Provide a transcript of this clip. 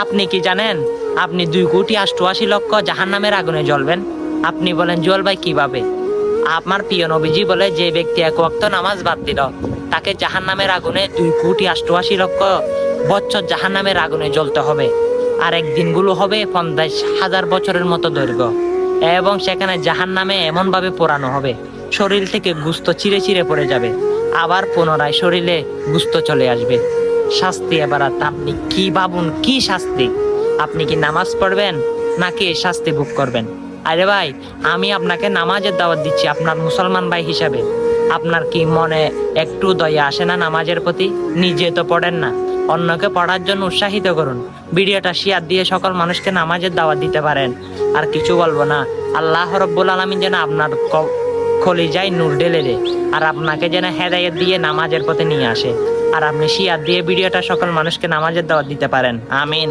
আপনি কি জানেন? আপনি দুই কোটি অষ্টআশি লক্ষ জাহান নামের আগুনে জ্বলবেন। আপনি বলেন, জুয়াল ভাই, কীভাবে? আমার প্রিয় নবীজি বলে, যে ব্যক্তি এক ওয়াক্ত নামাজ বাদ দিল, তাকে জাহান নামের আগুনে দুই কোটি অষ্টআশি লক্ষ বছর জাহান নামের আগুনে জ্বলতে হবে। আর এক দিনগুলো হবে পঞ্চাশ হাজার বছরের মতো দৈর্ঘ্য। এবং সেখানে জাহান নামে এমনভাবে পোড়ানো হবে, শরীর থেকে গুস্ত চিরে চিরে পড়ে যাবে। আবার পুনরায় শরীরে গুস্ত চলে আসবে। শাস্তি এবার আপনি কি ভাবুন, কি শাস্তি? আপনি কি নামাজ পড়বেন নাকি শাস্তি ভোগ করবেন? আরে ভাই, আমি আপনাকে নামাজের দাওয়াত দিচ্ছি আপনার মুসলমান ভাই হিসাবে। আপনার কি মনে একটু দয়া আসে না নামাজের প্রতি? নিজে তো পড়েন না। অন্যকে পড়ার জন্য উৎসাহিত করুন। ভিডিওটা শেয়ার দিয়ে সকল মানুষকে নামাজের দাওয়াত দিতে পারেন। আর কিছু বলব না, আল্লাহ রব্বুল আলমিন যেন আপনার কলিজায় নূর ঢেলে রে আর আপনাকে যেন হেদায়েত দিয়ে নামাজের পথে নিয়ে আসে। আর আপনি শিয়ার দিয়ে ভিডিওটা সকল মানুষকে নামাজের দাওয়াত দিতে পারেন। আমিন।